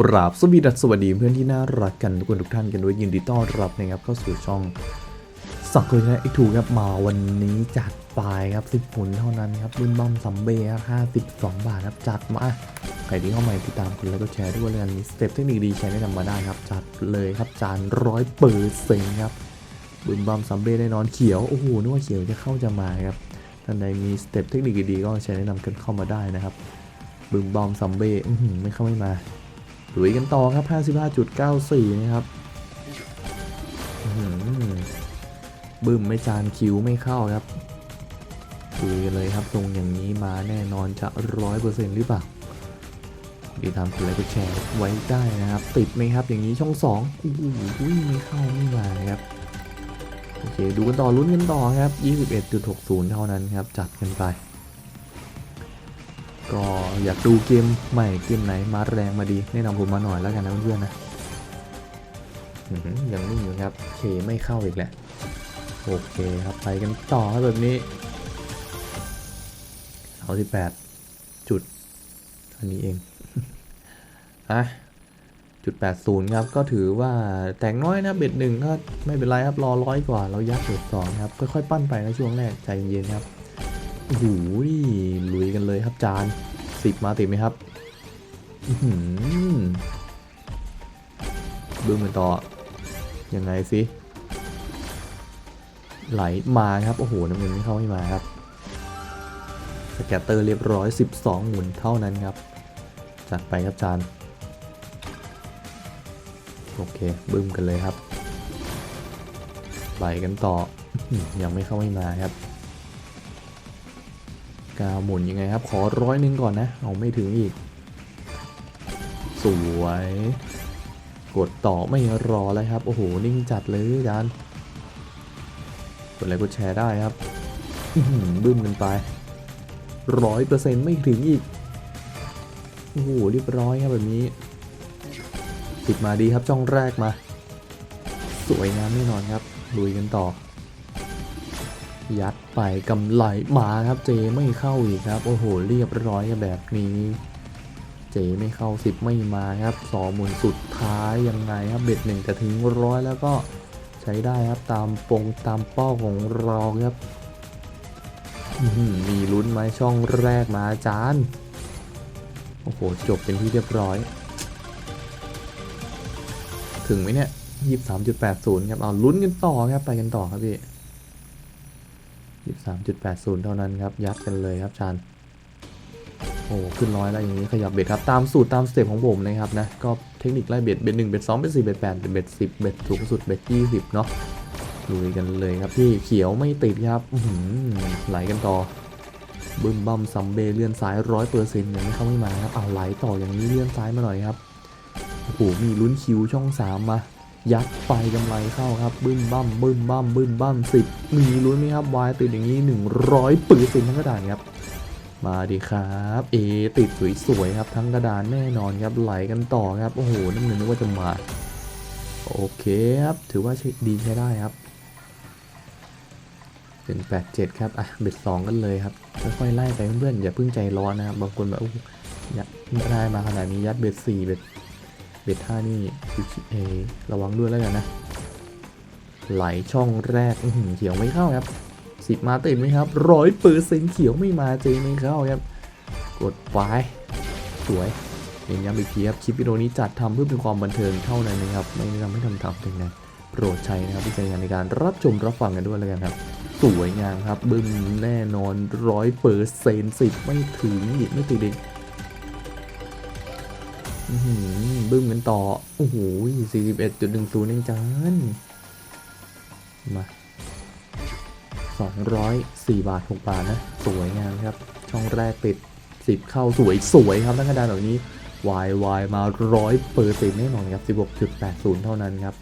กราบสวัสดีดัสวัสดีเพื่อนที่น่ารักกันทุกคนทุกท่านกันด้วยยินดีต้อนรับนะครับเข้าสู่ช่องสักเลยนะไอทูครับมาวันนี้จัดไปครับสิบผลเท่านั้นครับรุ่นบัมซัมเบ้ครับห้าสิบสองบาทครับจัดมาใครที่เข้ามาติดตามกันแล้วก็แชร์ด้วยแล้วกันมีสเต็ปเทคนิคดีแชร์แนะนำมาได้ครับ จัดเลยครับจานร้อยเปอร์เซ็นต์ครับบุมบัมซัมเบ้แน่นอนเขียว โอ้โหนึกว่าเขียวจะเข้าจะมาครับท่านใดมีสเต็ปเทคนิคดีๆก็แชร์แนะนำกันเข้ามาได้นะครับบึมบอมซัมเบ้ไม่เข้าไม่มา ลุยกันต่อครับ 55.94 นะครับบึ้มไม่จานคิวไม่เข้าครับลุยเลยครับตรงอย่างนี้มาแน่นอนจะร้อยเปอร์เซ็นต์หรือเปล่าดีทำกดไลค์กดแชร์ไว้ได้นะครับ ติดไหมครับอย่างนี้ช่อง2อู้หูไม่เข้าไม่มาครับโอเค ดูกันต่อลุ้นกันต่อครับ 21.60 เท่านั้นครับ จัดกันไป ก็อยากดูเกมใหม่เกมไหนมาแรงมาดีแนะนำผมมาหน่อยแล้วกันนะเพื่อนๆนะยังนิ่งอยู่ครับเคไม่เข้าอีกแหละโอเคครับไปกันต่อครับแบบนี้เอาที่แปดจุดอันนี้เองอะจุดแปดศูนย์ครับก็ถือว่าแต่งน้อยนะเบ็ดหนึ่งก็ไม่เป็นไรครับรอร้อยกว่าเรายัดเบ็ดสองครับค่อยๆปั้นไปนะช่วงแรกใจเย็นครับ โอ้โหลุยกันเลยครับจานสิบมาติดไหมครับบึ้มกันต่อ ยังไงสิไหลมาครับ โอ้โห น้ำเงินไม่เข้าไม่มาครับ สแกตเตอร์เรียบร้อย 12 หมุนเท่านั้นครับ จัดไปครับจานโอเค บึ้มกันเลยครับไหลกันต่อ ยังไม่เข้าไม่มาครับ กาวหมุนยังไงครับ ขอร้อยหนึ่งก่อนนะ เอาไม่ถึงอีก สวย กดต่อไม่รอแล้วครับ โอ้โห นิ่งจัดเลยอาจารย์กดไลค์กดแชร์ได้ครับบึ้มกันไปร้อยเปอร์เซ็นต์ไม่ถึงอีก โอ้โห เรียบร้อยครับแบบนี้ ติดมาดีครับ จ้องแรกมา สวยงามแน่นอนครับลุยกันต่อ ยัดไปกำไหลมาครับเจไม่เข้าอีกครับ โอ้โห เรียบร้อยแบบนี้ เจไม่เข้าสิบไม่มาครับสองหมุนสุดท้ายยังไงครับเบ็ดหนึ่งจะถึงร้อยแล้วก็ใช้ได้ครับตามปงตามเป้าของเราครับมีลุ้นไหมช่องแรกมาอาจารย์ โอ้โห จบเป็นที่เรียบร้อย ถึงไหมเนี่ยยี่สามจุดแปดศูนย์ครับ เอาลุ้นกันต่อครับ ไปกันต่อครับพี่ 23.80 เท่านั้นครับ ยัดกันเลยครับชานโอ้ขึ้นร้อยแล้วอย่างนี้ขยับเบ็ดครับ ตามสูตรตามสเต็ปของผมนะครับนะ ก็เทคนิคไล่เบ็ดเบ็ดหนึ่งเบ็ดสองเบ็ดสี่เบ็ดแปดเบ็ดสิบเบ็ดสูงสุดเบ็ดยี่สิบเนาะลุยกันเลยครับพี่เขียวไม่ติดครับอื้อหือไหลกันต่อบึ้มบัมซัมเบเลื่อนซ้ายร้อยเปอร์เซ็นต์ยังไม่เข้าไม่มาครับเอาไหลต่ออย่างนี้เลื่อนซ้ายมาหน่อยครับโอ้โหมีลุ้นคิวช่องสามมา ยัดไปกำไรเข้าครับบึ้มบั้มบึ้มบั้มบึ้มบั้มสิบมีลุ้นไหมครับวายติดอย่างนี้หนึ่งร้อยปืนสินทั้งกระดานครับ มาดีครับเอติดสวยๆครับทั้งกระดานแน่นอนครับไหลกันต่อครับโอ้โหนั่นนึกว่าจะมาโอเคครับถือว่าดีใช้ได้ครับเป็นแปดเจ็ดครับอะเบ็ดสองกันเลยครับค่อยๆไล่ไปเพื่อนๆอย่าเพิ่งใจร้อนนะครับบางคนแบบอู้ยัดได้มาขนาดนี้ยัดเบ็ดสี่เบ็ด เบท่านี่เอระวังด้วยแล้วกันนะ ไหลช่องแรกเขียวไม่เข้าครับสิบมาติดไหมครับร้อยเปอร์เซ็นต์เขียวไม่มาเจไม่เข้าครับ กดไปสวยเน้นย้ำอีกทีครับคลิปวิดีโอนี้จัดทำเพื่อเป็นความบันเทิงเท่านั้นนะครับ ไม่ได้ทำให้ทำทำเป็นไงโปรดใช้นะครับพิจารณาในการรับชมรับฟังกันด้วยแล้วกันครับ สวยงามครับบึ้มแน่นอนร้อยเปอร์เซ็นต์สิบไม่ถึงอีกไม่ติดอีก บึ้มกันต่อ โอ้โหสี่สิบเอ็ดจุดหนึ่งศูนย์เองจานมาสองร้อยสี่บาทหกบาทนะ สวยงามครับ ช่องแรกติดสิบเข้าสวยสวยครับทั้งกระดานแบบนี้วายวายมาร้อยเปอร์เซ็นต์แน่นอนครับสิบหกจุดแปดศูนย์เท่านั้นครับ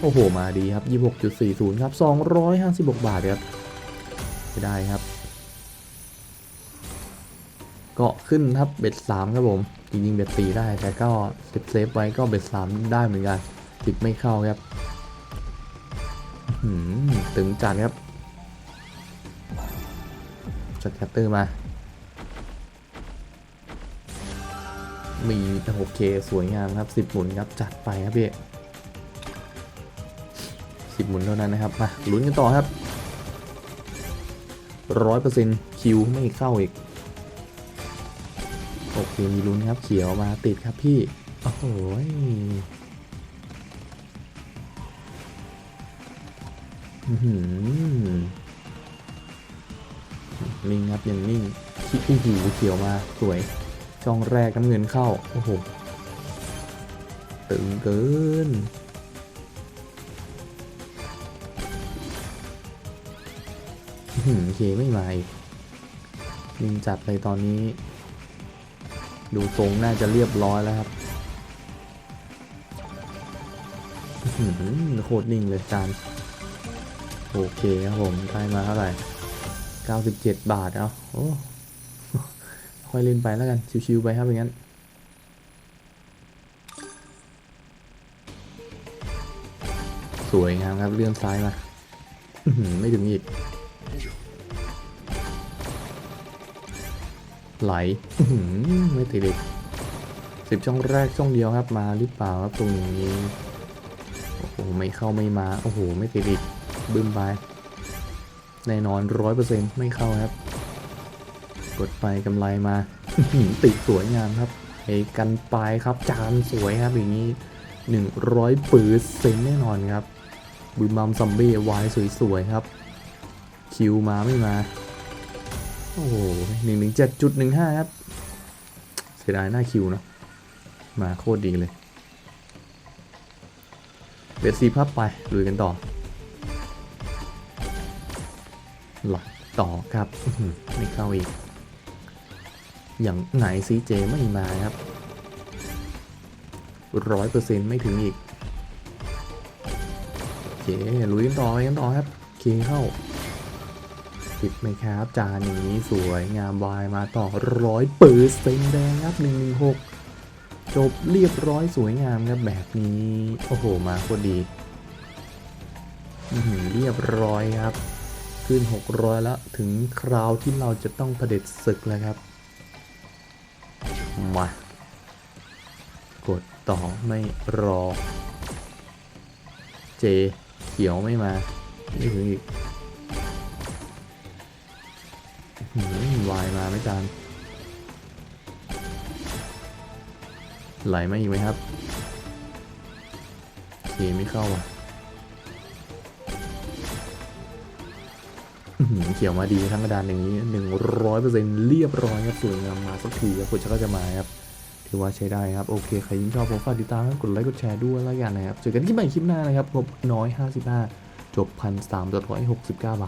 โอ้โห มาดีครับยี่หกจุดสี่ศูนย์ครับสองร้อยห้าสิบหกบาทครับไได้ครับ ก็ขึ้นครับเบ็ดสามครับผม ริงๆเบ็ดสี่ได้ แต่ก็เซฟเซฟไว้ก็เบ็ดสามได้เหมือนกันติดไม่เข้าครับอื้อหือตึงจัดครับสแกตเตอร์มา มีโอเคสวยงามครับสิบหมุนครับจัดไปครับพี่สิบหมุนเท่านั้นนะครับ มาลุ้นกันต่อครับร้อยเปอร์เซ็นต์คิวไม่เข้าอีก โอเคมีลุ้นครับเขียวมาติดครับพี่ โอ้โหนิ่งครับยังนิ่งคิดอู้หูเขียวมาสวยช่องแรกน้ำเงินเข้า โอ้โห ตึงเกินอื้อหือเคไม่มาอีกนิ่งจัดเลยตอนนี้ ดูทรงน่าจะเรียบร้อยแล้วครับโคตรนิ่งเลยจานโอเคครับผมได้มาเท่าไหร่ 97 บาทเอาโอ้ค่อยเล่นไปแล้วกัน ชิวๆไปครับอย่างนั้นสวยงามครับเลื่อนซ้ายมาไม่ถึงอีก ไหลไม่ติดอีกสิบช่องแรกช่องเดียวครับมาหรือเปล่าครับตรงนี้โอ้โหไม่เข้าไม่มาโอ้โหไม่ติดอีกบึ้มไปแน่นอนร้อยเปอร์เซ็นต์ไม่เข้าครับ กดไปกำไรมาติดสวยงามครับไอ้กันปลายครับจานสวยครับอย่างนี้หนึ่งร้อยปืนเซ็นแน่นอนครับบูมบัมซัมเบ้วายสวยๆครับ คิวมาไม่มา โอ้โหหนึ่งหนึ่งเจ็ดจุดหนึ่งห้าครับ เสียดายหน้าคิวเนะ มาโคตรดีเลยเบสซีพับไปลุยกันต่อ หลักต่อครับไม่เข้าอีก อย่างไหนซีเจไม่มาครับร้อยเปอร์เซ็นต์ไม่ถึงอีกโอเคลุยกันต่อไปกันต่อครับเคเข้า ติดไหมครับ จานอย่างนี้สวยงามวายมาต่อร้อยเปอร์เซ็นแดงครับหนึ่งหนึ่งหกจบเรียบร้อยสวยงามครับแบบนี้ โอ้โห มาโคตรดีเรียบร้อยครับ ขึ้น 600 แล้ว ถึงคราวที่เราจะต้องเผด็จศึกแล้วครับ มา กดต่อไม่รอ เจ เขียวไม่มาไม่ถึงอีก วายมาไม่จานไหลมาอีกไหมครับเคไม่เข้าอะเขียวมาดีทั้งกระดานอย่างนี้หนึ่งร้อยเปอร์เซ็นต์เรียบร้อยครับสวยงามมาสักทีครับคุณชักก็จะมาครับถือว่าใช้ได้ครับ โอเค ใครยิ่งชอบผมฝากติดตามกดไลค์กดแชร์ด้วยแล้วกันนะครับเจอกันที่ใหม่คลิปหน้านะครับงบน้อย 55 จบพันสามร้อยหกสิบเก้าบาท